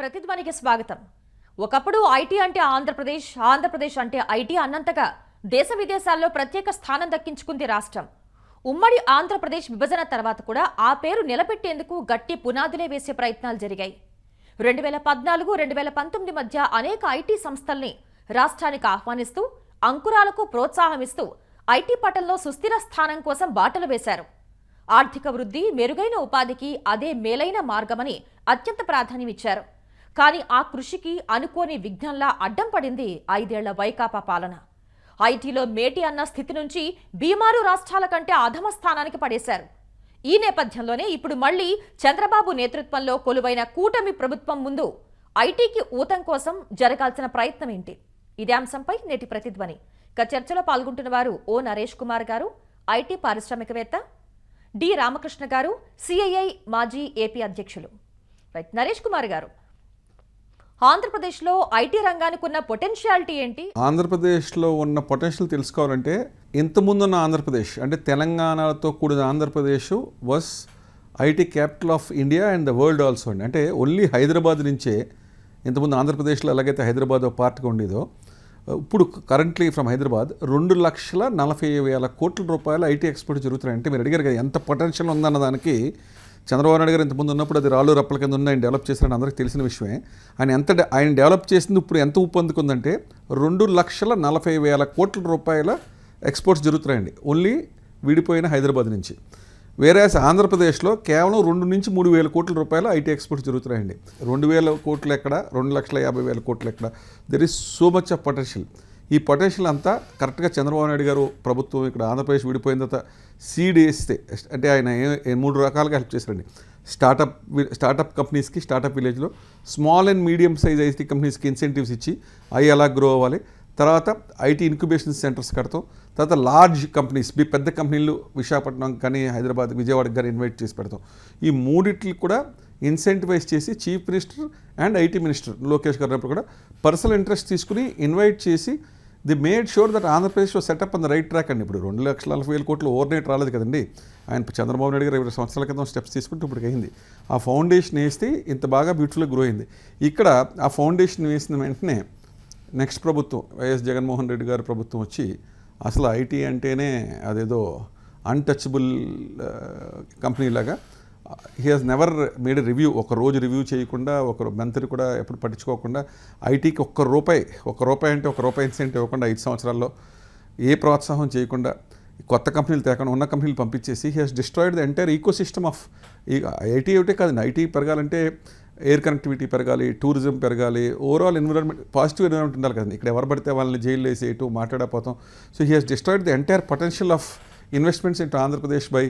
ప్రతిధ్వనికి స్వాగతం. ఒకప్పుడు ఐటీ అంటే ఆంధ్రప్రదేశ్ ఆంధ్రప్రదేశ్ అంటే ఐటీ అన్నంతగా దేశ విదేశాల్లో ప్రత్యేక స్థానం దక్కించుకుంది రాష్ట్రం. ఉమ్మడి ఆంధ్రప్రదేశ్ విభజన తర్వాత కూడా ఆ పేరు నిలబెట్టేందుకు గట్టి పునాదులే వేసే ప్రయత్నాలు జరిగాయి. రెండు వేల పద్నాలుగు రెండు వేల పంతొమ్మిది మధ్య అనేక ఐటీ సంస్థల్ని రాష్ట్రానికి ఆహ్వానిస్తూ అంకురాలకు ప్రోత్సాహమిస్తూ ఐటీ పటంలో సుస్థిర స్థానం కోసం బాటలు వేశారు. ఆర్థిక వృద్ధి మెరుగైన ఉపాధికి అదే మేలైన మార్గమని అత్యంత ప్రాధాన్యమిచ్చారు. కానీ ఆ కృషికి అనుకోని విఘ్నంలా అడ్డం పడింది ఐదేళ్ళ వైకాపా పాలన. ఐటీలో మేటి అన్న స్థితి నుంచి బీమారు రాష్ట్రాల కంటే అధమ స్థానానికి పడేశారు. ఈ నేపథ్యంలోనే ఇప్పుడు మళ్ళీ చంద్రబాబు నేతృత్వంలో కొలువైన కూటమి ప్రభుత్వం ముందు ఐటీకి ఊతం కోసం జరగాల్సిన ప్రయత్నం ఏంటి? ఇదే అంశంపై నేటి ప్రతిధ్వని. ఇక చర్చలో పాల్గొంటున్న వారు ఓ నరేష్ కుమార్ గారు ఐటీ పారిశ్రామికవేత్త డి రామకృష్ణ గారు సిఐఐ మాజీ ఏపీ అధ్యక్షులు. రైట్ నరేష్ కుమార్ గారు ఆంధ్రప్రదేశ్లో ఐటీ రంగానికి ఉన్న పొటెన్షియాలిటీ ఏంటి? ఆంధ్రప్రదేశ్లో ఉన్న పొటెన్షియల్ తెలుసుకోవాలంటే ఇంతకుముందున్న ఆంధ్రప్రదేశ్ అంటే తెలంగాణతో కూడిన Andhra Pradesh was IT capital of India and the world also అండి. అంటే ఓన్లీ హైదరాబాద్ నుంచే ఇంతకుముందు ఆంధ్రప్రదేశ్లో ఎలాగైతే హైదరాబాద్ పార్ట్గా ఉండేదో ఇప్పుడు కరెంట్లీ ఫ్రమ్ హైదరాబాద్ రెండు లక్షల నలభై వేల కోట్ల రూపాయల ఐటీ ఎక్స్పోర్ట్ జరుగుతున్నాయి అంటే మీరు అడిగారు కదా ఎంత పొటెన్షియల్ ఉందన్న దానికి చంద్రబాబు నాయుడు గారు ఇంతకుముందు ఉన్నప్పుడు అది రాళ్ళు రప్పల కింద ఉన్న ఆయన డెవలప్ చేశారని అందరికీ తెలిసిన విషయమే. ఆయన ఎంత ఆయన డెవలప్ చేసింది ఇప్పుడు ఎంత ఊపందుకుందంటే రెండు లక్షల నలభై వేల కోట్ల రూపాయల ఎక్స్పోర్ట్స్ జరుగుతున్నాయండి. ఓన్లీ విడిపోయిన హైదరాబాద్ నుంచి. వేరే ఆంధ్రప్రదేశ్లో కేవలం రెండు నుంచి మూడు వేల కోట్ల రూపాయల ఐటీ ఎక్స్పోర్ట్స్ జరుగుతున్నాయండి. రెండు వేల కోట్లు ఎక్కడ? రెండు లక్షల యాభై వేల కోట్లు ఎక్కడ? There is so much of potential ఈ పొటెన్షియల్ అంతా కరెక్ట్గా చంద్రబాబు నాయుడు గారు ప్రభుత్వం ఇక్కడ ఆంధ్రప్రదేశ్ విడిపోయిన తర్వాత సీడ్ వేస్తే అంటే ఆయన ఏ- మూడు రకాలుగా హెల్ప్ చేశారండి. స్టార్టప్ స్టార్టప్ కంపెనీస్కి స్టార్టప్ విలేజ్లో small and medium size IT కంపెనీస్కి ఇన్సెంటివ్స్ ఇచ్చి అవి ఎలా గ్రో అవ్వాలి. తర్వాత ఐటీ ఇంక్యుబేషన్ సెంటర్స్ కడతాం. తర్వాత లార్జ్ కంపెనీస్ మీ పెద్ద కంపెనీలు విశాఖపట్నం కానీ హైదరాబాద్ విజయవాడకి కానీ ఇన్వైట్ చేసి పెడతాం. ఈ మూడిట్లు కూడా ఇన్సెంటివైజ్ చేసి chief minister and IT minister Lokesh garu కూడా పర్సనల్ ఇంట్రెస్ట్ తీసుకుని ఇన్వైట్ చేసి they made sure that Andhra Pradesh setup on the right track అండి ఇప్పుడు రెండు లక్షల నలభై వేల కోట్లు ఓవర్ నైట్ రాలేదు కదండి. ఆయన చంద్రబాబు నాయుడు గారు ఇరవై సంవత్సరాల క్రితం స్టెప్స్ తీసుకుంటే ఇప్పుడు అయింది ఆ ఫౌండేషన్ వేస్తే ఇంత బాగా బ్యూటిఫుల్గా గ్రో అయింది. ఇక్కడ ఆ ఫౌండేషన్ వేసిన వెంటనే నెక్స్ట్ ప్రభుత్వం వైఎస్ జగన్మోహన్ రెడ్డి గారి ప్రభుత్వం వచ్చి అసలు ఐటీ అంటేనే అదేదో అన్టచబుల్ కంపెనీ uh, లాగా he has never made review ఒక రోజు రివ్యూ చేయకుండా ఒక మంత్రి కూడా ఎప్పుడు పట్టించుకోకుండా ఐటీకి ఒక్క రూపాయి ఒక రూపాయి అంటే ఒక రూపాయి ఇన్సెంట్ ఇవ్వకుండా ఐదు సంవత్సరాల్లో ఏ ప్రోత్సాహం చేయకుండా కొత్త కంపెనీలు తేకుండా ఉన్న కంపెనీలు పంపించేసి he has destroyed the entire ecosystem of ఈ ఐటీ ఒకటే కాదండి ఐటీ పెరగాలంటే ఎయిర్ కనెక్టివిటీ పెరగాలి టూరిజం పెరగాలి ఓవరాల్ ఎన్విరాన్మెంట్ పాజిటివ్ ఎన్విరాన్మెంట్ ఉండాలి కదండి. ఇక్కడ ఎవరు పడితే వాళ్ళని జైలు వేసి ఎటు మాట్లాడకపోతాం. So he has destroyed the entire potential of investments into Andhra Pradesh by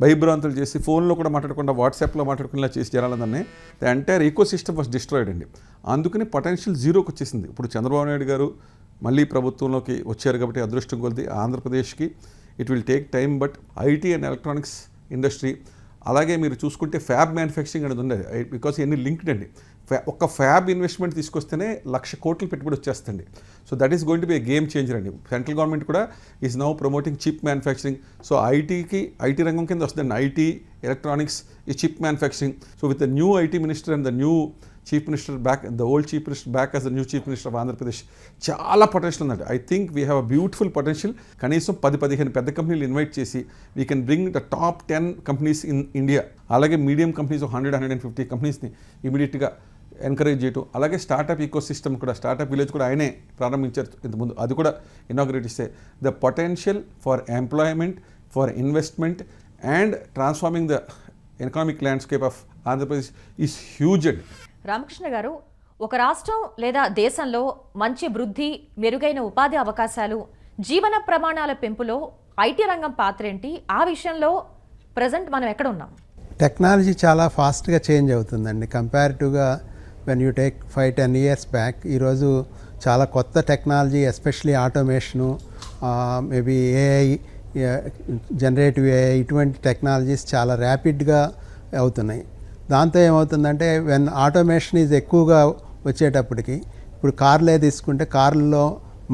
భయభ్రాంతులు చేసి ఫోన్లో కూడా మాట్లాడకుండా వాట్సాప్లో మాట్లాడుకునేలా చేసి జనాలందరినీ. The entire ecosystem first destroyed అండి. అందుకని పొటెన్షియల్ జీరోకి వచ్చేసింది. ఇప్పుడు చంద్రబాబు నాయుడు గారు మళ్ళీ ప్రభుత్వంలోకి వచ్చారు కాబట్టి అదృష్టం కొలిది ఆంధ్రప్రదేశ్కి. It will take time but IT and electronics industry అలాగే మీరు చూసుకుంటే ఫ్యాబ్ మ్యానుఫ్యాక్చరింగ్ అనేది ఉండేది బికాస్ ఇవన్నీ లింక్డ్ అండి. ఫ్యా ఒక్క ఫ్యాబ్ ఇన్వెస్ట్మెంట్ తీసుకొస్తేనే లక్ష కోట్లు పెట్టుబడి వచ్చేస్తుంది. So that is going to be game changer అండి. సెంట్రల్ గవర్నమెంట్ కూడా is now promoting chip manufacturing so ఐటీకి ఐటీ రంగం కింద వస్తుందండి ఐటీ ఎలక్ట్రానిక్స్ ఈ chip manufacturing so with the new IT minister and the new chief minister back the old chief minister back as the new chief minister of Andhra Pradesh చాలా potential ఉందండి. I think we have a beautiful potential కనీసం పది పదిహేను పెద్ద కంపెనీలు invite చేసి we can bring the top ten companies in India అలాగే medium companies hundred hundred and fifty కంపెనీస్ని ఇమీడియట్గా ఎంకరేజ్ చేయటం. అలాగే స్టార్టప్ ఈకో సిస్టమ్ కూడా స్టార్టప్ విలేజ్ కూడా ఆయనే ప్రారంభించారు ఇంతకుముందు. అది కూడా ఇనాగ్రేట్ ఇస్తే the potential for employment for investment and transforming the economic landscape of Andhra Pradesh is huge and. Ramakrishna garu ఒక రాష్ట్రం లేదా దేశంలో మంచి వృద్ధి మెరుగైన ఉపాధి అవకాశాలు జీవన ప్రమాణాల పెంపులో ఐటీ రంగం పాత్ర ఏంటి? ఆ విషయంలో ప్రజెంట్ మనం ఎక్కడ ఉన్నాం? టెక్నాలజీ చాలా ఫాస్ట్గా చేంజ్ అవుతుందండి. కంపారిటివ్గా when you take five ten years back ఈరోజు చాలా కొత్త technology especially automation maybe AI generative AI ఇటువంటి టెక్నాలజీస్ చాలా ర్యాపిడ్గా అవుతున్నాయి. దాంతో ఏమవుతుందంటే వెన్ ఆటోమేషన్ ఈజ్ ఎక్కువగా వచ్చేటప్పటికి ఇప్పుడు కార్లే తీసుకుంటే కార్లలో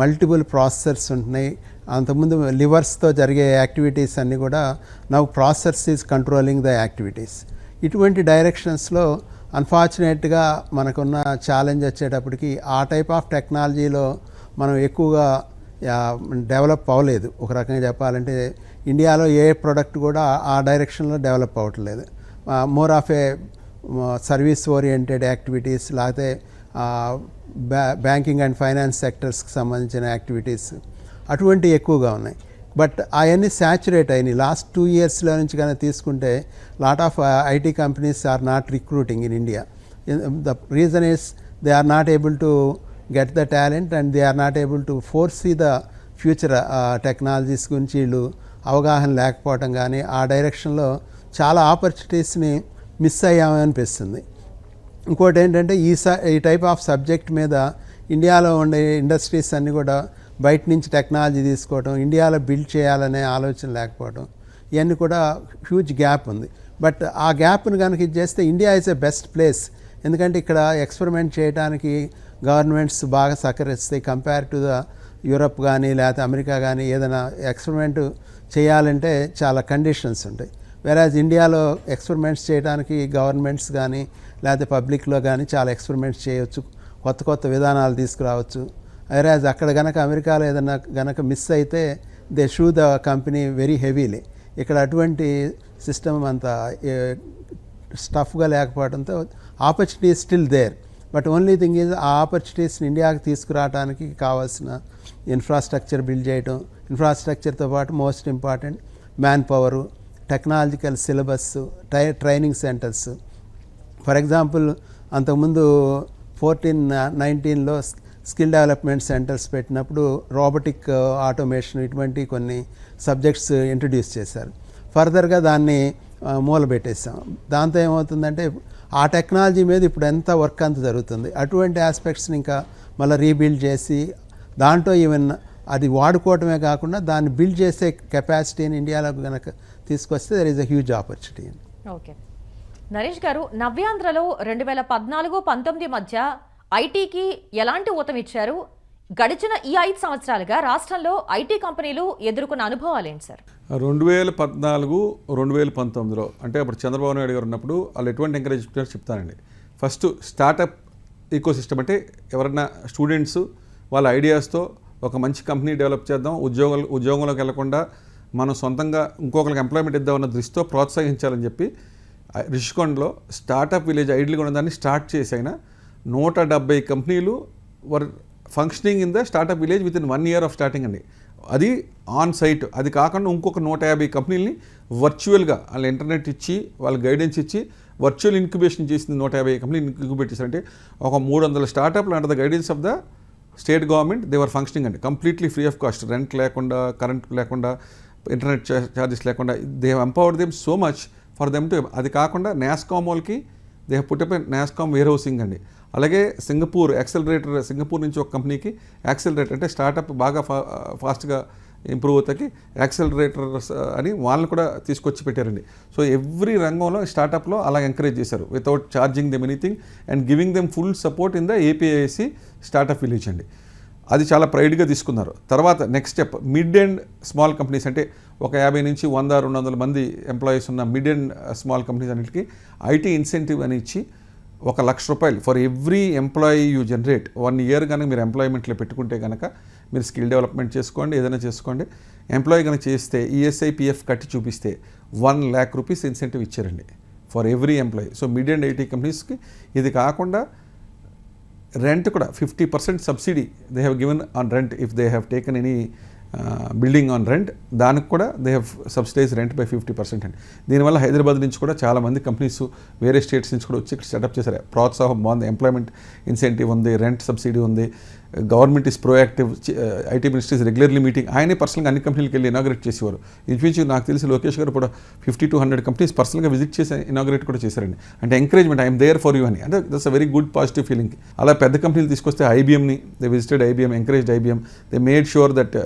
మల్టిపుల్ ప్రాసెసర్స్ ఉంటున్నాయి. అంతకుముందు లివర్స్తో జరిగే యాక్టివిటీస్ అన్నీ కూడా now processors is controlling the activities ఇటువంటి డైరెక్షన్స్లో అన్ఫార్చునేట్గా మనకున్న ఛాలెంజ్ వచ్చేటప్పటికి ఆ టైప్ ఆఫ్ టెక్నాలజీలో మనం ఎక్కువగా డెవలప్ అవ్వలేదు. ఒక రకంగా చెప్పాలంటే ఇండియాలో ఏ ప్రోడక్ట్ కూడా ఆ డైరెక్షన్లో డెవలప్ అవ్వట్లేదు. More of a service oriented activities లేకపోతే బ్యాంకింగ్ అండ్ ఫైనాన్స్ సెక్టర్స్కి సంబంధించిన యాక్టివిటీస్ అటువంటివి ఎక్కువగా ఉన్నాయి. బట్ అవన్నీ శాచురేట్ అయినాయి. లాస్ట్ టూ ఇయర్స్లో నుంచి కానీ తీసుకుంటే lot of IT companies are not recruiting in India the reason is they are not able to get the talent and they are not able to force the future technologies గురించి వీళ్ళు అవగాహన లేకపోవటం కానీ ఆ డైరెక్షన్లో చాలా ఆపర్చునిటీస్ని మిస్ అయ్యామనిపిస్తుంది. ఇంకోటి ఏంటంటే ఈ స ఈ టైప్ ఆఫ్ సబ్జెక్ట్ మీద ఇండియాలో ఉండే ఇండస్ట్రీస్ అన్నీ కూడా బయట నుంచి టెక్నాలజీ తీసుకోవడం ఇండియాలో బిల్డ్ చేయాలనే ఆలోచన లేకపోవడం ఇవన్నీ కూడా హ్యూజ్ గ్యాప్ ఉంది. బట్ ఆ గ్యాప్ను కనుక ఇది చేస్తే India is a best place. ఎందుకంటే ఇక్కడ ఎక్స్పెరిమెంట్ చేయడానికి గవర్నమెంట్స్ బాగా సహకరిస్తాయి కంపేర్ టు ద యూరప్ కానీ లేకపోతే అమెరికా కానీ ఏదైనా ఎక్స్పెరిమెంట్ చేయాలంటే చాలా కండిషన్స్ ఉంటాయి. వెరాజ్ ఇండియాలో ఎక్స్పెరిమెంట్స్ చేయడానికి గవర్నమెంట్స్ కానీ లేకపోతే పబ్లిక్లో కానీ చాలా ఎక్స్పెరిమెంట్స్ చేయవచ్చు కొత్త కొత్త విధానాలు తీసుకురావచ్చు. వెరాజ్ అక్కడ కనుక అమెరికాలో ఏదైనా గనక మిస్ అయితే they sue the company very heavily ఇక్కడ అటువంటి సిస్టమ్ అంత స్టఫ్గా లేకపోవడంతో opportunity still there but only thing is ఆ ఆపర్చునిటీస్ని ఇండియాకి తీసుకురావడానికి కావాల్సిన ఇన్ఫ్రాస్ట్రక్చర్ బిల్డ్ చేయడం ఇన్ఫ్రాస్ట్రక్చర్తో పాటు most important man power technological syllabus try training centers for example అంతకుముందు ఫోర్టీన్ నైన్టీన్లో స్కిల్ డెవలప్మెంట్ సెంటర్స్ పెట్టినప్పుడు రోబోటిక్ ఆటోమేషన్ uh, ఇటువంటి కొన్ని సబ్జెక్ట్స్ ఇంట్రడ్యూస్ చేశారు. ఫర్దర్గా దాన్ని uh, మూలబెట్టేసాం దాంతో ఏమవుతుందంటే ఆ టెక్నాలజీ మీద ఇప్పుడు ఎంత వర్క్ అంత జరుగుతుంది. అటువంటి ఆస్పెక్ట్స్ని ఇంకా మళ్ళీ రీబిల్డ్ చేసి దాంట్లో ఈవెన్ అది వాడుకోవటమే కాకుండా దాన్ని బిల్డ్ చేసే కెపాసిటీని ఇండియాలో కనుక తీసుకొస్తే there is a huge opportunity okay. Naresh garu నవ్యాంధ్రలో రెండు వేల పద్నాలుగు పంతొమ్మిది మధ్య ఐటీకి ఎలాంటి ఊతం ఇచ్చారు? గడిచిన ఈ ఐదు సంవత్సరాలుగా రాష్ట్రంలో ఐటీ కంపెనీలు ఎదుర్కొన్న అనుభవాలు ఏంటి సార్? రెండు వేల పద్నాలుగు రెండు వేల పంతొమ్మిదిలో అంటే అప్పుడు చంద్రబాబు నాయుడు గారు ఉన్నప్పుడు వాళ్ళు ఎటువంటి ఎంకరేజ్ చెప్తానండి. ఫస్ట్ స్టార్టప్ ఈకో సిస్టమ్ అంటే ఎవరన్నా స్టూడెంట్స్ వాళ్ళ ఐడియాస్తో ఒక మంచి కంపెనీ డెవలప్ చేద్దాం. ఉద్యోగాలు ఉద్యోగంలోకి వెళ్ళకుండా మనం సొంతంగా ఇంకొకరికి ఎంప్లాయ్మెంట్ ఇద్దామన్న దృష్టితో ప్రోత్సహించాలని చెప్పి రిషికొండలో స్టార్టప్ విలేజ్ ఐడియల్గా ఉన్నదాన్ని స్టార్ట్ చేసి నూట డెబ్బై కంపెనీలు were functioning in the startup village within one year of starting అండి. అది ఆన్ సైట్ అది కాకుండా ఇంకొక నూట యాభై కంపెనీలని వర్చువల్గా వాళ్ళ ఇంటర్నెట్ ఇచ్చి వాళ్ళ గైడెన్స్ ఇచ్చి వర్చువల్ ఇంక్యుబేషన్ చేసింది నూట యాభై కంపెనీలు ఇంక్యుబేట్ చేశారంటే ఒక మూడు వందల స్టార్టప్లు under the guidance of the state government they were functioning అండి completely free of cost rent లేకుండా కరెంట్ లేకుండా ఇంటర్నెట్ ఛార్జెస్ లేకుండా they empowered them so much for them to అది కాకుండా నాస్కామ్ వాళ్ళకి they have put NASSCOM warehousing అండి. అలాగే Singapore accelerator Singapore నుంచి ఒక కంపెనీకి యాక్సలరేటర్ అంటే స్టార్టప్ బాగా ఫా ఫాస్ట్గా ఇంప్రూవ్ అవుతాకి యాక్సలరేటర్స్ అని వాళ్ళని కూడా తీసుకొచ్చి పెట్టారండి. సో ఎవ్రీ రంగంలో స్టార్టప్లో అలా ఎంకరేజ్ చేశారు. Without charging them anything and giving them full support in the APIC startup village అండి. అది చాలా ప్రైడ్గా తీసుకున్నారు. తర్వాత next step mid and small companies అంటే ఒక యాభై నుంచి వంద రెండు వందల మంది ఎంప్లాయీస్ ఉన్న మిడ్ అండ్ స్మాల్ కంపెనీస్ అన్నిటికీ ఐటీ ఇన్సెంటివ్ అని ఇచ్చి ఒక లక్ష రూపాయలు for every employee you generate one year కనుక మీరు ఎంప్లాయ్మెంట్లో పెట్టుకుంటే కనుక మీరు స్కిల్ డెవలప్మెంట్ చేసుకోండి ఏదైనా చేసుకోండి. ఎంప్లాయీ కనుక చేస్తే ఈఎస్ఐ పిఎఫ్ కట్టి చూపిస్తే వన్ ల్యాక్ రూపీస్ ఇన్సెంటివ్ ఇచ్చారండి for every employee so mid and IT కంపెనీస్కి ఇది కాకుండా రెంట్ కూడా fifty percent subsidy they have given on rent if they have taken any building on rent దానికి కూడా they have subsidise rent by fifty percent అండి. దీనివల్ల హైదరాబాద్ నుంచి కూడా చాలామంది కంపెనీస్ వేరే స్టేట్స్ నుంచి కూడా వచ్చి ఇక్కడ సెటప్ చేశారు. ప్రోత్సాహం బాగుంది ఎంప్లాయ్మెంట్ ఇన్సెంటివ్ ఉంది రెంట్ సబ్సిడీ ఉంది. Government is proactive IT minister is regularly meeting ఆయనే పర్సనల్గా అన్ని కంపెనీలకు వెళ్ళి ఇనాగ్రేట్ చేసేవారు. ఇంచుమించు నాకు తెలిసి లోకేష్ గారు కూడా ఫిఫ్టీ టు హండ్రెడ్ కంపెనీస్ పర్సనల్గా విజిట్ చేసి ఇనాగ్రేట్ కూడా చేశారండి. అంటే encouragement I'm there for you అని. అంటే that's a very good positive feeling అలా పెద్ద కంపెనీలు తీసుకొస్తే ఐబీఎంని they visited IBM encouraged IBM they made sure that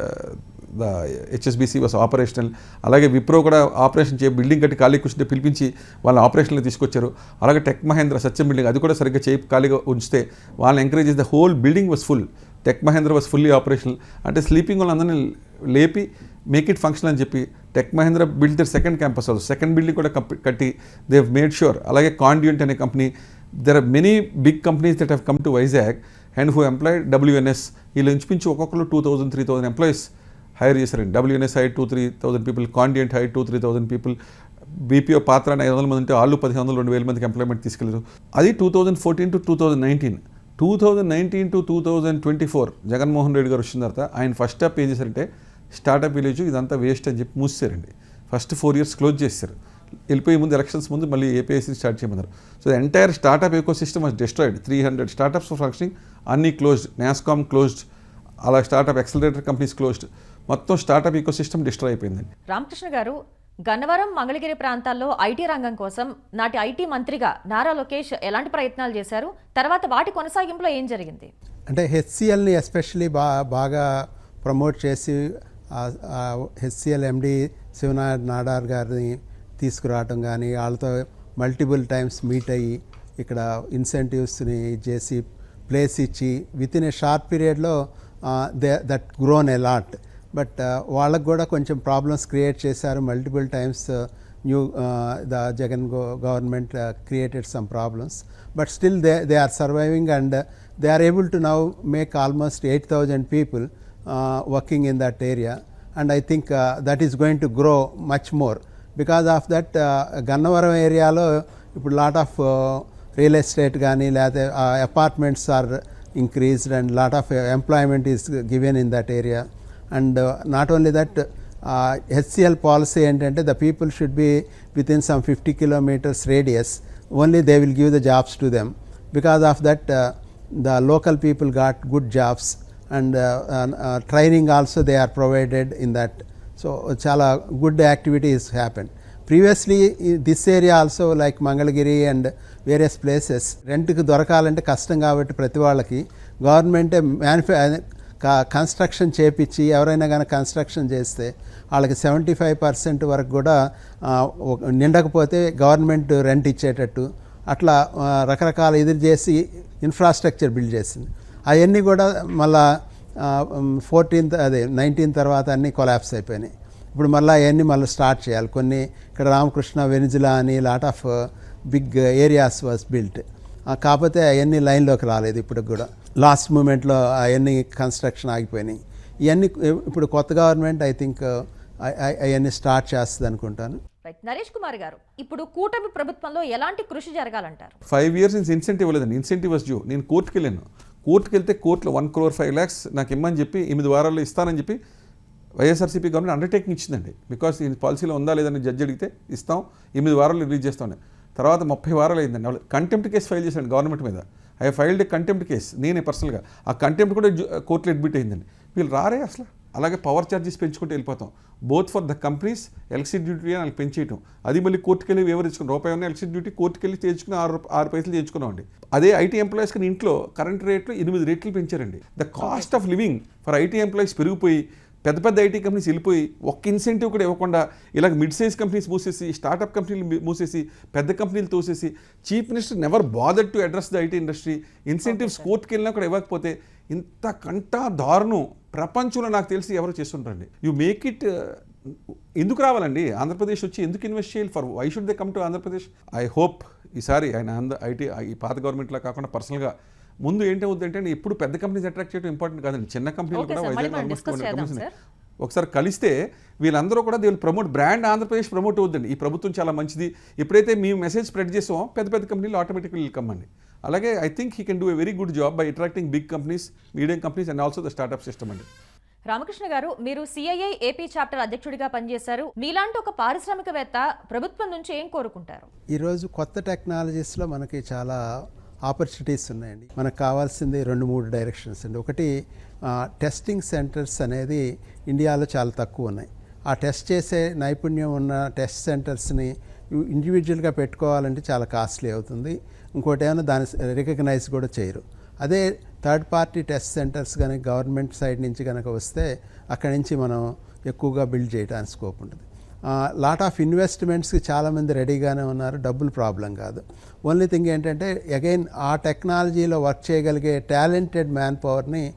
HSBC was operational. అలాగే విప్రో కూడా ఆపరేషన్ చే బిల్డింగ్ కట్టి ఖాళీ కూర్చుంటే పిలిపించి వాళ్ళని ఆపరేషన్లో తీసుకొచ్చారు. అలాగే టెక్ మహేంద్ర సత్యం బిల్డింగ్ అది కూడా సరిగ్గా చేయి ఖాళీగా ఉంచితే వాళ్ళని ఎంకరేజ్ చేసి the whole building was full. Tech Mahindra was fully operational. అంటే స్లీపింగ్ వాళ్ళందరినీ లేపి మేక్ ఇట్ ఫంక్షన్ అని చెప్పి Tech Mahindra build their second campus also. Second building కూడా కట్టి దే మేడ్ షూర్ అలాగే కాండ్యూంట్ అనే company. There are many big companies that have come to Vizag and who employ WNS వీళ్ళు ఇంచుమించు ఒక్కొక్కరు two thousand three thousand employees. Hire చేశారండి WNS hire two three thousand people Conduent hire two three thousand people BPO పాత్ర ఐదు వందల మంది ఉంటే వాళ్ళు పదిహేను వందలు రెండు వేల మందికి ఎంప్లాయ్మెంట్ తీసుకెళ్ళారు అది two thousand fourteen to two thousand nineteen. Two thousand nineteen to two thousand twenty four Jaganmohan Reddy garu వచ్చిన తర్వాత ఆయన ఫస్ట్ స్టెప్ ఏం చేశారంటే స్టార్టప్ విలేజ్ ఇదంతా వేస్ట్ అని చెప్పి మూసేశారండి. ఫస్ట్ ఫోర్ ఇయర్స్ క్లోజ్ చేశారు. వెళ్ళిపోయే ముందు ఎలక్షన్స్ ముందు మళ్ళీ ఏపీఎస్సీ స్టార్ట్ చేయమన్నారు. So entire startup ecosystem was destroyed three hundred startups functioning అన్నీ క్లోజ్డ్ నాస్కామ్ క్లోజ్డ్ అలా స్టార్టప్ ఎక్సలరేటర్ కంపెనీస్ క్లోజ్డ్ మొత్తం స్టార్టప్ ఈకో సిస్టమ్ డిస్ట్రాయ్ అయిపోయిందండి రామకృష్ణ గారు గన్నవరం మంగళగిరి ప్రాంతాల్లో ఐటీ రంగం కోసం నాటి ఐటీ మంత్రిగా నారా లోకేష్ ఎలాంటి ప్రయత్నాలు చేశారు? తర్వాత వాటి కొనసాగింపులో ఏం జరిగింది? అంటే హెచ్సిఎల్ని ఎస్పెషలీ బా బాగా ప్రమోట్ చేసి హెచ్సిఎల్ ఎండి శివనారాయణ నాడార్ గారిని తీసుకురావటం కానీ వాళ్ళతో మల్టిపుల్ టైమ్స్ మీట్ అయ్యి ఇక్కడ ఇన్సెంటివ్స్ని చేసి ప్లేస్ ఇచ్చి విత్ ఇన్ ఏ షార్ట్ పీరియడ్లో they that grown a lot but వాళ్ళకు కూడా కొంచెం ప్రాబ్లమ్స్ క్రియేట్ చేశారు. Multiple times new the Jagan government created some problems but still they they are surviving and they are able to now make almost eight thousand people working in that area and I think that is going to grow much more because of that Gannavaram ఏరియాలో ఇప్పుడు lot of real estate కానీ లేకపోతే apartments are increased and lot of uh, employment is given in that area. and uh, not only that uh, HCL policy ఏంటంటే the people should be within some 50 kilometers radius only they will give the jobs to them because of that uh, the local people got good jobs and uh, uh, training also they are provided in that so చాలా good activities happened previously this area also like Mangalagiri and various places రెంట్కి దొరకాలంటే కష్టం కాబట్టి ప్రతి వాళ్ళకి గవర్నమెంటే మ్యానుఫ్యా construction చేపించి ఎవరైనా కానీ కన్స్ట్రక్షన్ చేస్తే వాళ్ళకి సెవెంటీ ఫైవ్ పర్సెంట్ వరకు కూడా నిండకపోతే గవర్నమెంట్ రెంట్ ఇచ్చేటట్టు అట్లా రకరకాల ఇది చేసి ఇన్ఫ్రాస్ట్రక్చర్ బిల్డ్ చేసింది. అవన్నీ కూడా మళ్ళా ఫోర్టీన్త్ అదే నైన్టీన్ తర్వాత అన్నీ కొలాప్స్ అయిపోయినాయి. ఇప్పుడు మళ్ళీ అవన్నీ మళ్ళీ స్టార్ట్ చేయాలి. కొన్ని ఇక్కడ రామకృష్ణ వెనిజులా అని lot of big areas was built కాకపోతే అవన్నీ లైన్లోకి రాలేదు ఇప్పుడు కూడా. లాస్ట్ మూమెంట్లో అవన్నీ కన్స్ట్రక్షన్ ఆగిపోయినాయి. ఇవన్నీ ఇప్పుడు కొత్త గవర్నమెంట్ ఐ థింక్ అవన్నీ స్టార్ట్ చేస్తుంది అనుకుంటాను. రైట్. నరేష్ కుమార్ గారు ఇప్పుడు కూటమి ప్రభుత్వంలో ఎలాంటి కృషి జరగాలంటారు? ఫైవ్ ఇయర్స్ నుంచి ఇన్సెంటివ్ ఇవ్వలేదండి ఇన్సెంటివ్ వాస్ డ్యూ. నేను కోర్టుకి వెళ్ళాను. కోర్టుకి వెళ్తే కోర్టులో వన్ క్రోర్ ఫైవ్ ల్యాక్స్ నాకు ఇమ్మని చెప్పి ఎనిమిది వారాల్లో ఇస్తానని చెప్పి వైఎస్ఆర్సీపీ గవర్నమెంట్ అండర్టేకింగ్ ఇచ్చిందండి. బికాస్ ఈ పాలసీలో ఉందా లేదని జడ్జి అడిగితే ఇస్తాం ఎనిమిది వారాలు రిలీజ్ చేస్తామని తర్వాత ముప్పై వారాలు అయిందండి. వాళ్ళు కంటెంప్ట్ కేసు ఫైల్ చేశాను గవర్నమెంట్ మీద. ఐ ఫైల్డ్ కంటెంప్ట్ కేసు నేనే పర్సనల్గా ఆ కంటెంప్ట్ కూడా కోర్టులో అడ్మిట్ అయిందండి. వీళ్ళు రారే అసలు. అలాగే పవర్ ఛార్జెస్ పెంచుకుంటూ వెళ్ళిపోతాం. Both for the companies electricity duty అని వాళ్ళకి పెంచేయటం. అది మళ్ళీ కోర్టుకి వెళ్ళి వివరించుకుని రూపాయి ఉన్న ఎలక్ట్రిసిటీ డ్యూటీ కోర్టుకి వెళ్ళి చేర్చుకుని ఆరు ఆరు పైసలు తెచ్చుకున్నామండి అదే ఐటీ ఎంప్లాయీస్ కానీ ఇంట్లో కరెంట్ రేట్లు ఎనిమిది రేట్లు పెంచారండి. The cost of living for IT employees పెరిగిపోయి పెద్ద పెద్ద ఐటీ కంపెనీస్ వెళ్ళిపోయి ఒక్క ఇన్సెంటివ్ కూడా ఇవ్వకుండా ఇలాగ మిడ్ సైజ్ కంపెనీస్ మూసేసి స్టార్టప్ కంపెనీలు మూసేసి పెద్ద కంపెనీలు తోసేసి chief minister never bother to address the IT industry incentives కోర్టుకి వెళ్ళినా కూడా ఇవ్వకపోతే ఇంతకంటా దారుణం ప్రపంచంలో నాకు తెలిసి ఎవరు చేస్తుంటారండి. యు మేక్ ఇట్ ఎందుకు రావాలండి? ఆంధ్రప్రదేశ్ వచ్చి ఎందుకు ఇన్వెస్ట్ చేయాలి? For why should they come to Andhra Pradesh? I hope ఈసారి ఆయన ఐటీ ఈ పాత గవర్నమెంట్లో కాకుండా పర్సనల్గా ముందు ఏంటవుతుందంటే ఎప్పుడు పెద్ద కంపెనీస్ అట్రాక్ట్ చేయడం ఇంపార్టెంట్ కాదండి. చిన్న కంపెనీలు కూడా వైజాగ్ మనం almost discuss 200 చేద్దాం, companies sir. ఉన్నాయి. ఒకసారి కలిస్తే వీళ్ళందరూ కూడా they will promote brand Andhra Pradesh promote అవుతుందండి ఈ ప్రభుత్వం చాలా మంచిది. ఎప్పుడైతే మేము మెసేజ్ స్ప్రెడ్ చేసామో పెద్ద పెద్ద కంపెనీలు ఆటోమేటిక్గా వెల్కమ్ అండి అలాగే I think he can do a very good job by attracting big companies medium companies and also the startup system అండి. రామకృష్ణ గారు మీరు సిఐఐ ఏపీ చాప్టర్ అధ్యక్షుడిగా పనిచేశారు. మీలాంటి ఒక పారిశ్రామికవేత్త ప్రభుత్వం నుంచి ఏం కోరుకుంటారు? ఈరోజు కొత్త టెక్నాలజీస్లో మనకి చాలా ఆపర్చునిటీస్ ఉన్నాయండి. మనకు కావాల్సింది రెండు మూడు డైరెక్షన్స్ అండి. ఒకటి టెస్టింగ్ సెంటర్స్ అనేది ఇండియాలో చాలా తక్కువ ఉన్నాయి. ఆ టెస్ట్ చేసే నైపుణ్యం ఉన్న టెస్ట్ సెంటర్స్ని ఇండివిజువల్గా పెట్టుకోవాలంటే చాలా కాస్ట్లీ అవుతుంది. ఇంకోటి ఏమైనా దాని రికగ్నైజ్ కూడా చేయరు. అదే థర్డ్ పార్టీ టెస్ట్ సెంటర్స్ కానీ గవర్నమెంట్ సైడ్ నుంచి కనుక వస్తే అక్కడి నుంచి మనం ఎక్కువగా బిల్డ్ చేయడానికి స్కోప్ ఉంటుంది. లాట్ ఆఫ్ ఇన్వెస్ట్మెంట్స్కి చాలామంది రెడీగానే ఉన్నారు. డబ్బులు ప్రాబ్లం కాదు. ఓన్లీ థింగ్ ఏంటంటే అగైన్ ఆ టెక్నాలజీలో వర్క్ చేయగలిగే టాలెంటెడ్ మ్యాన్ పవర్ని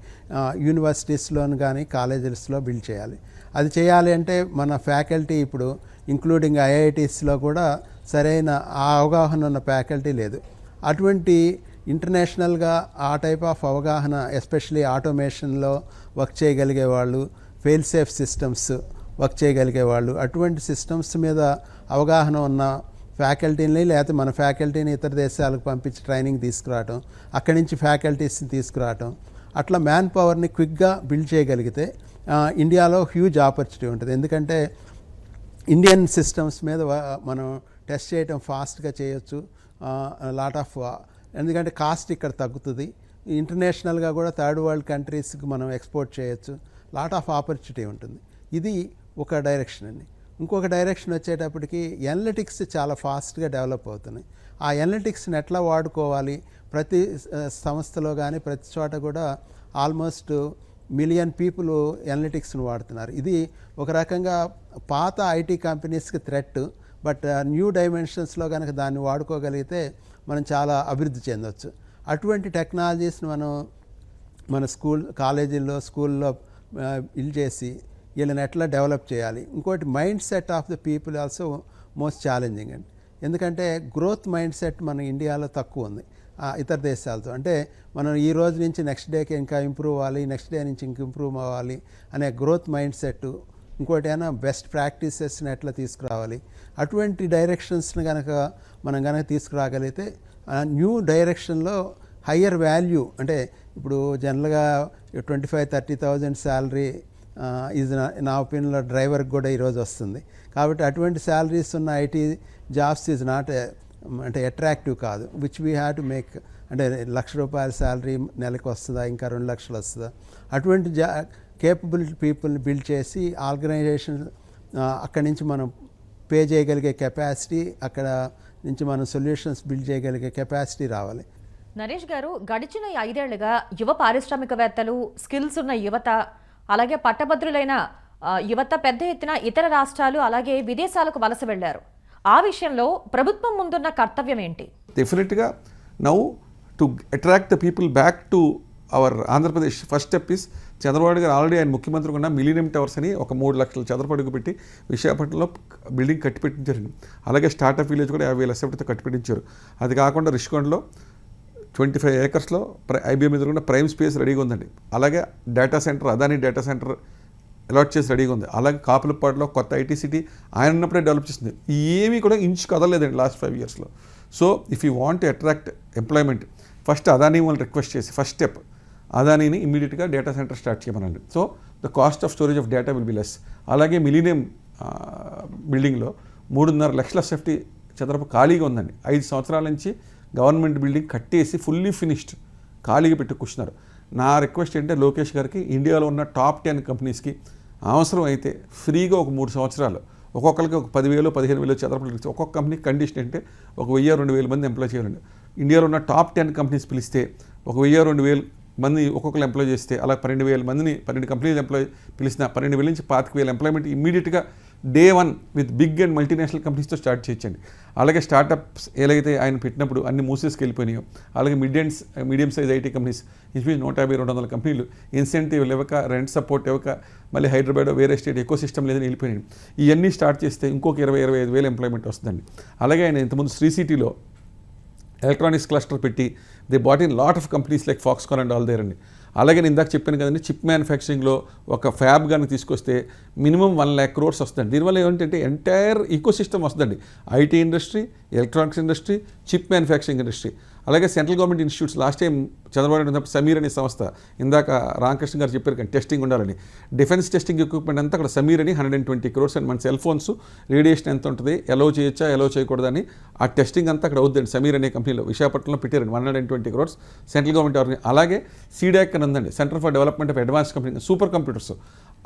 యూనివర్సిటీస్లోను కానీ కాలేజెస్లో బిల్డ్ చేయాలి. అది చేయాలి అంటే మన ఫ్యాకల్టీ ఇప్పుడు ఇంక్లూడింగ్ ఐఐటీస్లో కూడా సరైన ఆ అవగాహన ఉన్న ఫ్యాకల్టీ లేదు. అటువంటి ఇంటర్నేషనల్గా ఆ టైప్ ఆఫ్ అవగాహన ఎస్పెషలీ ఆటోమేషన్లో వర్క్ చేయగలిగే వాళ్ళు ఫెయిల్ సేఫ్ సిస్టమ్స్ వర్క్ చేయగలిగే వాళ్ళు అటువంటి సిస్టమ్స్ మీద అవగాహన ఉన్న ఫ్యాకల్టీని లేకపోతే మన ఫ్యాకల్టీని ఇతర దేశాలకు పంపించి ట్రైనింగ్ తీసుకురావటం అక్కడి నుంచి ఫ్యాకల్టీస్ని తీసుకురావటం అట్లా మ్యాన్ పవర్ని క్విక్గా బిల్డ్ చేయగలిగితే ఇండియాలో హ్యూజ్ ఆపర్చునిటీ ఉంటుంది. ఎందుకంటే ఇండియన్ సిస్టమ్స్ మీద మనం టెస్ట్ చేయటం ఫాస్ట్గా చేయొచ్చు. లాట్ ఆఫ్ ఎందుకంటే కాస్ట్ ఇక్కడ తగ్గుతుంది. ఇంటర్నేషనల్గా కూడా థర్డ్ వరల్డ్ కంట్రీస్కి మనం ఎక్స్పోర్ట్ చేయొచ్చు. లాట్ ఆఫ్ ఆపర్చునిటీ ఉంటుంది. ఇది ఒక డైరెక్షన్ అండి. ఇంకొక డైరెక్షన్ వచ్చేటప్పటికి ఎనలిటిక్స్ చాలా ఫాస్ట్గా డెవలప్ అవుతున్నాయి. ఆ ఎనలిటిక్స్ని ఎట్లా వాడుకోవాలి? ప్రతి సంస్థలో కానీ ప్రతి చోట కూడా ఆల్మోస్ట్ మిలియన్ పీపుల్ ఎనలిటిక్స్ను వాడుతున్నారు. ఇది ఒక రకంగా పాత ఐటీ కంపెనీస్కి థ్రెట్ బట్ న్యూ డైమెన్షన్స్లో కనుక దాన్ని వాడుకోగలిగితే మనం చాలా అభివృద్ధి చెందొచ్చు. అటువంటి టెక్నాలజీస్ని మనం మన స్కూల్ కాలేజీల్లో స్కూల్లో ఇల్ చేసి వీళ్ళని ఎట్లా డెవలప్ చేయాలి? ఇంకోటి mindset of the people also most challenging అండి. ఎందుకంటే గ్రోత్ మైండ్ సెట్ మన ఇండియాలో తక్కువ ఉంది. ఆ, ఇతర దేశాలతో. అంటే మనం ఈ రోజు నుంచి నెక్స్ట్ డేకి ఇంకా ఇంప్రూవ్ అవ్వాలి నెక్స్ట్ డే నుంచి ఇంక ఇంప్రూవ్ అవ్వాలి అనే గ్రోత్ మైండ్ సెట్ ఇంకోటి అయినా బెస్ట్ ప్రాక్టీసెస్ని ఎట్లా తీసుకురావాలి? అటువంటి డైరెక్షన్స్ని కనుక మనం కనుక తీసుకురాగలిగితే న్యూ డైరెక్షన్లో హయ్యర్ వాల్యూ అంటే ఇప్పుడు జనరల్గా twenty five thirty thousand salary ఇది నా ఒపీనియన్లో డ్రైవర్కి కూడా ఈరోజు వస్తుంది. కాబట్టి అటువంటి శాలరీస్ ఉన్న ఐటీ జాబ్స్ ఈజ్ నాట్ అంటే అట్రాక్టివ్ కాదు. Which we have to make అంటే లక్ష రూపాయల శాలరీ నెలకు వస్తుందా ఇంకా రెండు లక్షలు వస్తుందా? అటువంటి జా కేపబుల్ పీపుల్ని బిల్డ్ చేసి ఆర్గనైజేషన్ అక్కడి నుంచి మనం పే చేయగలిగే కెపాసిటీ అక్కడ నుంచి మనం సొల్యూషన్స్ బిల్డ్ చేయగలిగే కెపాసిటీ రావాలి. నరేష్ గారు గడిచిన ఐదేళ్ళుగా యువ పారిశ్రామికవేత్తలు స్కిల్స్ ఉన్న యువత అలాగే పట్టభద్రులైన యువత పెద్ద ఎత్తున ఇతర రాష్ట్రాలు అలాగే విదేశాలకు వలస వెళ్ళారు ఆ విషయంలో ప్రభుత్వం ముందున్న కర్తవ్యం ఏంటి? డెఫినెట్గా now to attract the people back to our Andhra Pradesh first step is Chandrababu garu already ఆయన ముఖ్యమంత్రి ఉన్న మిలీనియం టవర్స్ అని ఒక మూడు లక్షల చదరపడుగు పెట్టి విశాఖపట్నంలో బిల్డింగ్ కట్టిపెట్టించారు. అలాగే స్టార్టప్ విలేజ్ కూడా యాభై వేల కట్టిపెట్టించారు. అది కాకుండా రిషికొండలో ట్వంటీ ఫైవ్ ఏకర్స్లో ఐబీఎం ఎదురుకుండా ప్రైమ్ స్పేస్ రెడీగా ఉందండి. అలాగే data centre Adani data centre allot చేసి రెడీగా ఉంది. అలాగే కాపులపాడులో కొత్త ఐటీ సిటీ ఆయన ఉన్నప్పుడే డెవలప్ చేసింది. ఏమీ కూడా ఇంచు కదలేదండి లాస్ట్ ఫైవ్ ఇయర్స్లో. So if you want attract employment first Adani వాళ్ళు రిక్వెస్ట్ చేసి ఫస్ట్ స్టెప్ అదానీని ఇమీడియట్గా డేటా సెంటర్ స్టార్ట్ చేయమనండి. So the cost of storage of data will be less. అలాగే మిలీనియం బిల్డింగ్లో మూడున్నర లక్షల సేఫ్టీ చదరపు ఖాళీగా ఉందండి. ఐదు సంవత్సరాల నుంచి గవర్నమెంట్ బిల్డింగ్ కట్టేసి ఫుల్లీ ఫినిష్డ్ ఖాళీగా పెట్టి కూర్చున్నారు. నా రిక్వెస్ట్ ఏంటంటే లోకేష్ గారికి ఇండియాలో ఉన్న టాప్ టెన్ కంపెనీస్కి అవసరం అయితే ఫ్రీగా ఒక మూడు సంవత్సరాలు ఒక్కొక్కరికి ఒక పదివేలు పదిహేను వేలు చదరపులు ఒక్కొక్క కంపెనీ కండిషన్ అంటే ఒక వెయ్యి రెండు వేల మంది ఎంప్లాయ్ చేయాలండి. ఇండియాలో ఉన్న టాప్ టెన్ కంపెనీస్ పిలిస్తే ఒక వెయ్యి రెండు వేలు మంది ఒక్కొక్కరు ఎంప్లాయ్ చేస్తే అలా పన్నెండు వేల మందిని పన్నెండు కంపెనీలు ఎంప్లాయ్ పిలిచిన పన్నెండు వేల నుంచి పాతిక వేల ఎంప్లాయ్మెంట్ ఇమీడియట్గా day one with big and multinational కంపెనీస్తో start చేయించండి. అలాగే స్టార్టప్స్ ఏదైతే ఆయన పెట్టినప్పుడు అన్ని మూసేసుకు వెళ్ళిపోయినాయో అలాగే mid and medium size IT companies ఇంచుమించు నూట యాభై రెండు వందల కంపెనీలు ఇన్సెంటివ్ ఇవ్వక రెంట్ సపోర్ట్ ఇవ్వక మళ్ళీ హైదరాబాద్ వేరే స్టేట్ ఎక్కువ సిస్టమ్ లేదని వెళ్ళిపోయినాయి. ఇవన్నీ స్టార్ట్ చేస్తే ఇంకొక ఇరవై ఇరవై ఐదు వేల ఎంప్లాయ్మెంట్ వస్తుందండి. అలాగే ఆయన ఇంతకుముందు శ్రీ సిటీలో ఎలక్ట్రానిక్స్ క్లస్టర్ పెట్టి they brought in lot of companies like Foxconn and all there అండి. అలాగే నేను ఇందాక చెప్పాను కదండి చిప్ మ్యానుఫ్యాక్చరింగ్లో ఒక ఫ్యాబ్ కానీ తీసుకొస్తే మినిమం వన్ ల్యాక్ క్రోర్స్ వస్తుంది దీనివల్ల ఏంటంటే ఎంటైర్ ఈకో సిస్టమ్ వస్తుందండి. IT industry electronics industry chip manufacturing industry. అలాగే central government institutes last time Chandrababu Naidu SAMEER అనే సంస్థ ఇందాక రామకృష్ణ గారు చెప్పారు కానీ టెస్టింగ్ ఉండాలని. డిఫెన్స్ టెస్టింగ్ ఎక్విప్మెంట్ అంతా అక్కడ సమీర్ అని hundred and twenty crores and మన సెల్ ఫోన్స్ రేడియేషన్ ఎంత ఉంటుంది ఎలో చేయొచ్చా ఎలో చేయకూడదని ఆ టెస్టింగ్ అంతా అక్కడ అవుద్దండి. సమీర్ అనే కంపెనీలో విశాఖపట్నంలో పెట్టారండి one hundred and twenty crores central government అలాగే సీడాక్ అని ఉందండి centre for development of advance company super computers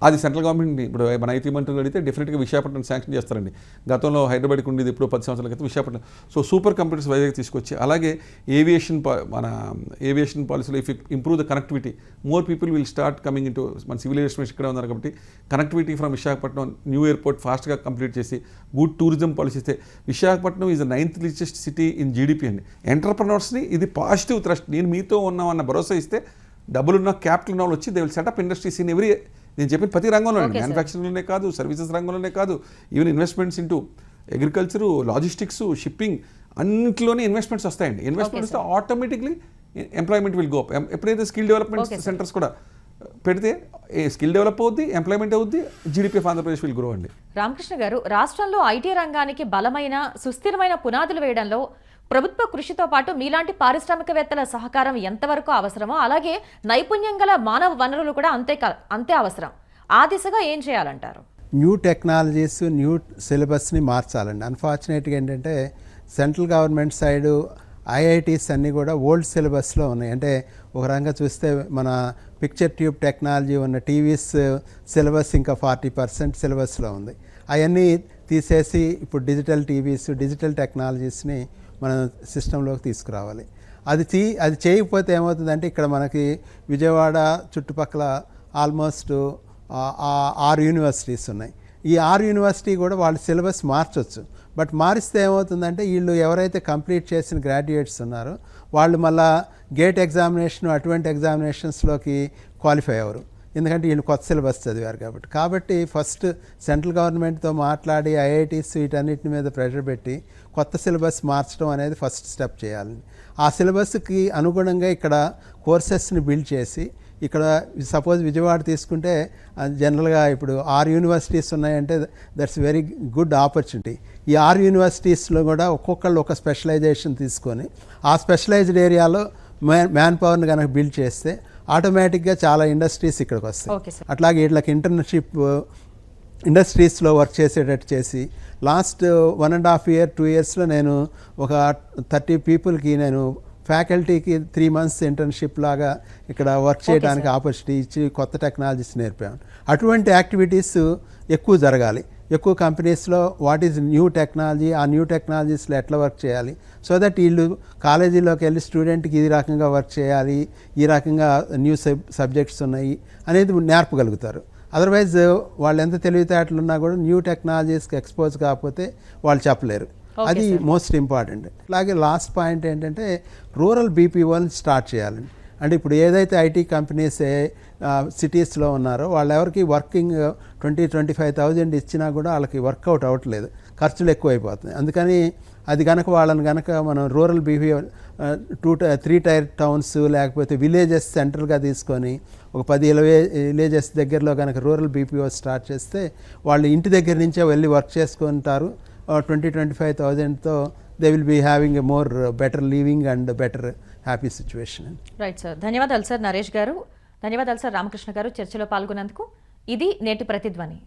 అది సెంట్రల్ గవర్నమెంట్ ఇప్పుడు మన ఐటీ మంత్రులు అడిగితే డెఫినెట్గా విశాఖపట్నం శాంక్షన్ చేస్తారండి. గతంలో హైదరాబాద్కి ఉండేది ఇప్పుడు పది సంవత్సరాల క్రితం Visakhapatnam. So super computers Vizag తీసుకొచ్చి అలాగే ఏవియేషన్ మన ఏవియేషన్ పాలసీలో if improve the connectivity more people will start coming in మన సివిల్ ఏవియేషన్ ఇక్కడ ఉన్నారు కాబట్టి connectivity from Visakhapatnam new airport ఫాస్ట్గా కంప్లీట్ చేసి గుడ్ టూరిజం పాలసీ ఇస్తే Visakhapatnam is the ninth richest city in GDP అండి. ఎంటర్ప్రనర్స్ని ఇది పాజిటివ్ థ్రస్ట్ నేను మీతో ఉన్నామన్న భరోసా ఇస్తే డబ్బులున్న క్యాపిటల్ ఉన్న వాళ్ళు వచ్చి they will set up industries in every నేను చెప్పిన ప్రతి రంగంలో. మ్యానుఫ్యాక్చరింగ్లోనే కాదు సర్వీసెస్ రంగంలోనే కాదు even investments into agriculture logistics shipping అన్నింటిలోనే investments వస్తాయండి. ఇన్వెస్ట్మెంట్ వస్తే automatically employment will go up ఎప్పుడైతే స్కిల్ డెవలప్మెంట్ సెంటర్స్ కూడా పెడితే స్కిల్ డెవలప్ అవుద్ది ఎంప్లాయ్మెంట్ అవుద్ది GDP of Andhra Pradesh will grow అండి. రామకృష్ణ గారు రాష్ట్రంలో ఐటీ రంగానికి బలమైన సుస్థిరమైన పునాదులు వేయడంలో ప్రభుత్వ కృషితో పాటు మీలాంటి పారిశ్రామికవేత్తల సహకారం ఎంతవరకు అవసరమో అలాగే నైపుణ్యం గల మానవ వనరులు కూడా అంతే అంతే అవసరం. ఆ దిశగా ఏం చేయాలంటారు? న్యూ టెక్నాలజీస్ న్యూ సిలబస్ని మార్చాలండి. అన్ఫార్చునేట్గా ఏంటంటే సెంట్రల్ గవర్నమెంట్ సైడు ఐఐటీస్ అన్నీ కూడా ఓల్డ్ సిలబస్లో ఉన్నాయి. అంటే ఒక రకంగా చూస్తే మన పిక్చర్ ట్యూబ్ టెక్నాలజీ ఉన్న టీవీస్ సిలబస్ ఇంకా ఫార్టీ పర్సెంట్ సిలబస్లో ఉంది. అవన్నీ తీసేసి ఇప్పుడు డిజిటల్ టీవీస్ డిజిటల్ టెక్నాలజీస్ని మన సిస్టంలోకి తీసుకురావాలి. అది తీ అది చేయకపోతే ఏమవుతుందంటే ఇక్కడ మనకి విజయవాడ చుట్టుపక్కల ఆల్మోస్ట్ ఆరు యూనివర్సిటీస్ ఉన్నాయి. ఈ ఆరు యూనివర్సిటీ కూడా వాళ్ళ సిలబస్ మార్చవచ్చు బట్ మారిస్తే ఏమవుతుందంటే వీళ్ళు ఎవరైతే కంప్లీట్ చేసిన గ్రాడ్యుయేట్స్ ఉన్నారో వాళ్ళు మళ్ళా గేట్ ఎగ్జామినేషన్ అటువంటి ఎగ్జామినేషన్స్లోకి క్వాలిఫై అవ్వరు. ఎందుకంటే వీళ్ళు కొత్త సిలబస్ చదివారు కాబట్టి. కాబట్టి ఫస్ట్ సెంట్రల్ గవర్నమెంట్తో మాట్లాడి ఐఐటీస్ వీటన్నిటి మీద ప్రెషర్ పెట్టి కొత్త సిలబస్ మార్చడం అనేది ఫస్ట్ స్టెప్ చేయాలని ఆ సిలబస్కి అనుగుణంగా ఇక్కడ కోర్సెస్ని బిల్డ్ చేసి ఇక్కడ సపోజ్ విజయవాడ తీసుకుంటే జనరల్గా ఇప్పుడు ఆరు యూనివర్సిటీస్ ఉన్నాయంటే దట్స్ వెరీ గుడ్ ఆపర్చునిటీ. ఈ ఆరు యూనివర్సిటీస్లో కూడా ఒక్కొక్కళ్ళు ఒక స్పెషలైజేషన్ తీసుకొని ఆ స్పెషలైజ్డ్ ఏరియాలో మ్యాన్ మ్యాన్ పవర్ని కనుక బిల్డ్ చేస్తే ఆటోమేటిక్గా చాలా ఇండస్ట్రీస్ ఇక్కడికి వస్తాయి. అట్లాగే వీళ్ళకి ఇంటర్న్షిప్ ఇండస్ట్రీస్లో వర్క్ చేసేటట్టు చేసి last one and half year two ఇయర్స్లో నేను ఒక థర్టీ పీపుల్కి నేను ఫ్యాకల్టీకి త్రీ మంత్స్ ఇంటర్న్షిప్ లాగా ఇక్కడ వర్క్ చేయడానికి ఆపర్చునిటీ ఇచ్చి కొత్త టెక్నాలజీస్ నేర్పాము అటువంటి యాక్టివిటీస్ ఎక్కువ జరగాలి. ఎక్కువ కంపెనీస్లో వాట్ ఈజ్ న్యూ టెక్నాలజీ ఆ న్యూ టెక్నాలజీస్లో ఎట్లా వర్క్ చేయాలి? సో దట్ వీళ్ళు కాలేజీలోకి వెళ్ళి స్టూడెంట్కి ఈ రకంగా వర్క్ చేయాలి ఈ రకంగా న్యూ సబ్ సబ్జెక్ట్స్ ఉన్నాయి అనేది నేర్పగలుగుతారు. అదర్వైజ్ వాళ్ళు ఎంత తెలివితేటలు ఉన్నా కూడా న్యూ టెక్నాలజీస్కి ఎక్స్పోజ్ కాకపోతే వాళ్ళు చెప్పలేరు. అది. మోస్ట్ ఇంపార్టెంట్ అలాగే లాస్ట్ పాయింట్ ఏంటంటే రూరల్ బీపీఓని స్టార్ట్ చేయాలండి అంటే ఇప్పుడు ఏదైతే ఐటీ కంపెనీస్ సిటీస్లో ఉన్నారో వాళ్ళు ఎవరికి working twenty twenty five thousand ఇచ్చినా కూడా వాళ్ళకి వర్కౌట్ అవ్వట్లేదు. ఖర్చులు ఎక్కువైపోతున్నాయి. అందుకని అది కనుక వాళ్ళని కనుక మనం rural behaviour two three tier towns లేకపోతే విలేజెస్ సెంట్రల్గా తీసుకొని ఒక పది ఇరవై విలేజెస్ దగ్గరలో కనుక రూరల్ బీపీఓ స్టార్ట్ చేస్తే వాళ్ళు ఇంటి దగ్గర నుంచే వెళ్ళి వర్క్ చేసుకుంటారు. Twenty twenty five థౌజండ్తో they will be having a more better living and better happy situation right sir ధన్యవాదాలు సార్ నరేష్ గారు. ధన్యవాదాలు సార్ రామకృష్ణ గారు. చర్చలో పాల్గొన్నందుకు ఇది నేటి ప్రతిధ్వని.